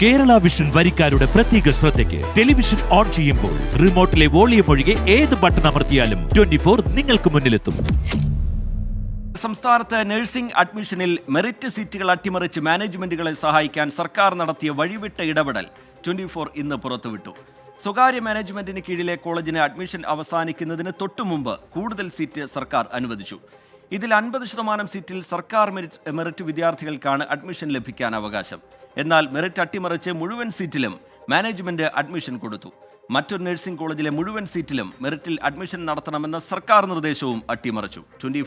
Kerala vision വരിക്കാരുടെ പ്രത്യേക ശ്രദ്ധയ്ക്ക് television on ചെയ്യുമ്പോൾ റിമോട്ടിലെ വോളിയം ഒഴികെ ഏത് ബട്ടൺ അമർത്തിയാലും ട്വന്റി ഫോർ നിങ്ങൾക്ക് മുന്നിലെത്തും. സംസ്ഥാനത്ത് നഴ്സിംഗ് അഡ്മിഷനിൽ മെറിറ്റ് സീറ്റുകൾ അട്ടിമറിച്ച് മാനേജ്മെന്റുകളെ സഹായിക്കാൻ സർക്കാർ നടത്തിയ വഴിവിട്ട ഇടപെടൽ ട്വന്റി ഫോർ ഇന്ന് പുറത്തുവിട്ടു. സ്വകാര്യ മാനേജ്മെന്റിന് കീഴിലെ കോളേജിന് അഡ്മിഷൻ അവസാനിക്കുന്നതിന് തൊട്ടുമുമ്പ് കൂടുതൽ സീറ്റ് സർക്കാർ അനുവദിച്ചു. ഇതിൽ അൻപത് ശതമാനം സീറ്റിൽ സർക്കാർ മെറിറ്റ് മെറിറ്റ് വിദ്യാർത്ഥികൾക്കാണ് അഡ്മിഷൻ ലഭിക്കാൻ അവകാശം. എന്നാൽ മെറിറ്റ് അട്ടിമറിച്ച് മുഴുവൻ സീറ്റിലും മാനേജ്മെന്റ് അഡ്മിഷൻ കൊടുത്തു. മറ്റൊരു നഴ്സിംഗ് കോളേജിലെ മുഴുവൻ സീറ്റിലും മെറിറ്റിൽ അഡ്മിഷൻ നടത്തണമെന്ന സർക്കാർ നിർദ്ദേശവും അട്ടിമറിച്ചു. Twenty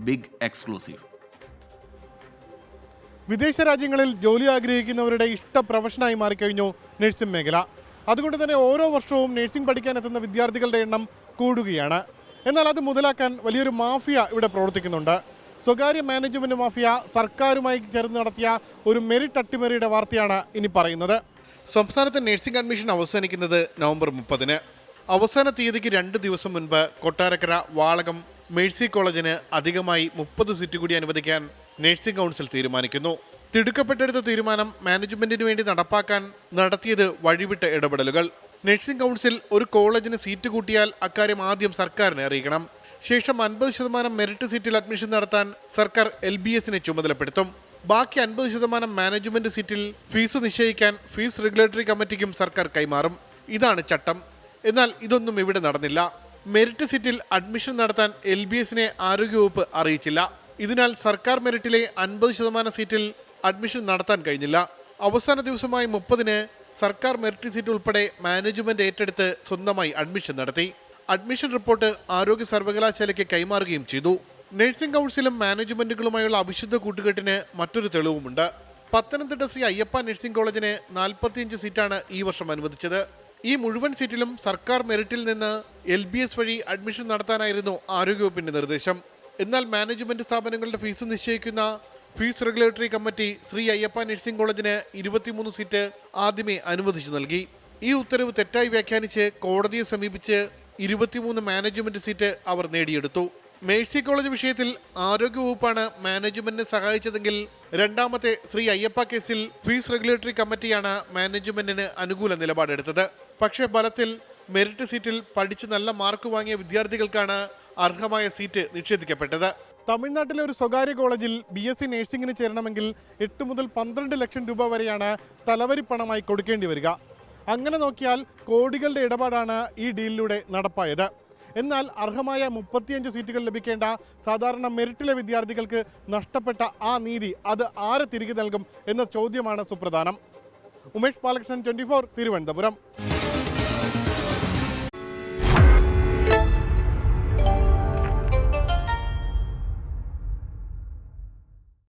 big exclusive. വിദേശ രാജ്യങ്ങളിൽ ജോലി ആഗ്രഹിക്കുന്നവരുടെ ഇഷ്ട പ്രൊഫഷനായി മാറിക്കഴിഞ്ഞു നഴ്സിംഗ് മേഖല. അതുകൊണ്ട് തന്നെ ഓരോ വർഷവും നഴ്സിംഗ് പഠിക്കാൻ എത്തുന്ന വിദ്യാർത്ഥികളുടെ എണ്ണം കൂടുകയാണ്. എന്നാൽ അത് മുതലാക്കാൻ വലിയൊരു മാഫിയ ഇവിടെ പ്രവർത്തിക്കുന്നുണ്ട്. സ്വകാര്യ മാനേജ്മെന്റ് മാഫിയ സർക്കാരുമായി ചേർന്ന് നടത്തിയ ഒരു മെറിറ്റ് അട്ടിമറിയുടെ വാർത്തയാണ് ഇനി പറയുന്നത്. സംസ്ഥാനത്തെ നഴ്സിംഗ് അഡ്മിഷൻ അവസാനിക്കുന്നത് നവംബർ മുപ്പതിന്. അവസാന തീയതിക്ക് രണ്ട് ദിവസം മുൻപ് കൊട്ടാരക്കര വാളകം മേഴ്സി കോളേജിന് അധികമായി മുപ്പത് സീറ്റ് കൂടി അനുവദിക്കാൻ നഴ്സിംഗ് കൗൺസിൽ തീരുമാനിക്കുന്നു. തിടുക്കപ്പെട്ടെടുത്ത തീരുമാനം മാനേജ്മെന്റിന് വേണ്ടി നടപ്പാക്കാൻ നടത്തിയത് വഴിവിട്ട ഇടപെടലുകൾ. നഴ്സിംഗ് കൗൺസിൽ ഒരു കോളേജിന് സീറ്റ് കൂട്ടിയാൽ അക്കാര്യം ആദ്യം സർക്കാരിനെ അറിയിക്കണം. ശേഷം അൻപത് ശതമാനം മെറിറ്റ് സീറ്റിൽ അഡ്മിഷൻ നടത്താൻ സർക്കാർ എൽ ബി എസിനെ ചുമതലപ്പെടുത്തും. ബാക്കി അൻപത് ശതമാനം മാനേജ്മെന്റ് സീറ്റിൽ ഫീസ് നിശ്ചയിക്കാൻ ഫീസ് റെഗുലേറ്ററി കമ്മിറ്റിക്കും സർക്കാർ കൈമാറും. ഇതാണ് ചട്ടം. എന്നാൽ ഇതൊന്നും ഇവിടെ നടന്നില്ല. മെറിറ്റ് സീറ്റിൽ അഡ്മിഷൻ നടത്താൻ എൽ ബി എസിനെ ആരോഗ്യവകുപ്പ് അറിയിച്ചില്ല. ഇതിനാൽ സർക്കാർ മെറിറ്റിലെ അൻപത് ശതമാനം സീറ്റിൽ അഡ്മിഷൻ നടത്താൻ കഴിഞ്ഞില്ല. അവസാന ദിവസമായി മുപ്പതിന് സർക്കാർ മെറിറ്റ് സീറ്റ് ഉൾപ്പെടെ മാനേജ്മെന്റ് ഏറ്റെടുത്ത് സ്വന്തമായി അഡ്മിഷൻ നടത്തി. അഡ്മിഷൻ റിപ്പോർട്ട് ആരോഗ്യ സർവകലാശാലയ്ക്ക് കൈമാറുകയും ചെയ്തു. നഴ്സിംഗ് കൗൺസിലും മാനേജ്മെന്റുകളുമായുള്ള അവിശുദ്ധ കൂട്ടുകെട്ടിന് മറ്റൊരു തെളിവുമുണ്ട്. പത്തനംതിട്ട ശ്രീ അയ്യപ്പ നഴ്സിംഗ് കോളേജിന് നാൽപ്പത്തിയഞ്ച് സീറ്റാണ് ഈ വർഷം അനുവദിച്ചത്. ഈ മുഴുവൻ സീറ്റിലും സർക്കാർ മെറിറ്റിൽ നിന്ന് എൽ ബി എസ് വഴി അഡ്മിഷൻ നടത്താനായിരുന്നു ആരോഗ്യവകുപ്പിന്റെ നിർദ്ദേശം. എന്നാൽ മാനേജ്മെന്റ് സ്ഥാപനങ്ങളുടെ ഫീസ് നിശ്ചയിക്കുന്ന fees regulatory committee Sree Ayyappa nursing കോളേജിന് ഇരുപത്തിമൂന്ന് സീറ്റ് ആദ്യമേ അനുവദിച്ചു നൽകി. ഈ ഉത്തരവ് തെറ്റായി വ്യാഖ്യാനിച്ച് കോടതിയെ സമീപിച്ച് ഇരുപത്തിമൂന്ന് മാനേജ്മെന്റ് സീറ്റ് അവർ നേടിയെടുത്തു. മേഴ്സി കോളേജ് വിഷയത്തിൽ ആരോഗ്യവകുപ്പാണ് മാനേജ്മെന്റിനെ സഹായിച്ചതെങ്കിൽ രണ്ടാമത്തെ ശ്രീ അയ്യപ്പ കേസിൽ ഫീസ് റെഗുലേറ്ററി കമ്മിറ്റിയാണ് മാനേജ്മെന്റിന് അനുകൂല നിലപാടെടുത്തത്. പക്ഷേ ഫലത്തിൽ മെറിറ്റ് സീറ്റിൽ പഠിച്ച് നല്ല മാർക്ക് വാങ്ങിയ വിദ്യാർത്ഥികൾക്കാണ് അർഹമായ സീറ്റ് നിഷേധിക്കപ്പെട്ടത്. തമിഴ്നാട്ടിലെ ഒരു സ്വകാര്യ കോളേജിൽ ബി എസ് സി നഴ്സിംഗിന് ചേരണമെങ്കിൽ എട്ട് മുതൽ പന്ത്രണ്ട് ലക്ഷം രൂപ വരെയാണ് തലവരി പണമായി കൊടുക്കേണ്ടി വരിക. അങ്ങനെ നോക്കിയാൽ കോടികളുടെ ഇടപാടാണ് ഈ ഡീലിലൂടെ നടപ്പായത്. എന്നാൽ അർഹമായ മുപ്പത്തിയഞ്ച് സീറ്റുകൾ ലഭിക്കേണ്ട സാധാരണ മെറിറ്റിലെ വിദ്യാർത്ഥികൾക്ക് നഷ്ടപ്പെട്ട ആ നീതി അത് ആരെ തിരികെ നൽകും എന്ന ചോദ്യമാണ് സുപ്രധാനം. ഉമേഷ് ബാലകൃഷ്ണൻ ട്വന്റി തിരുവനന്തപുരം.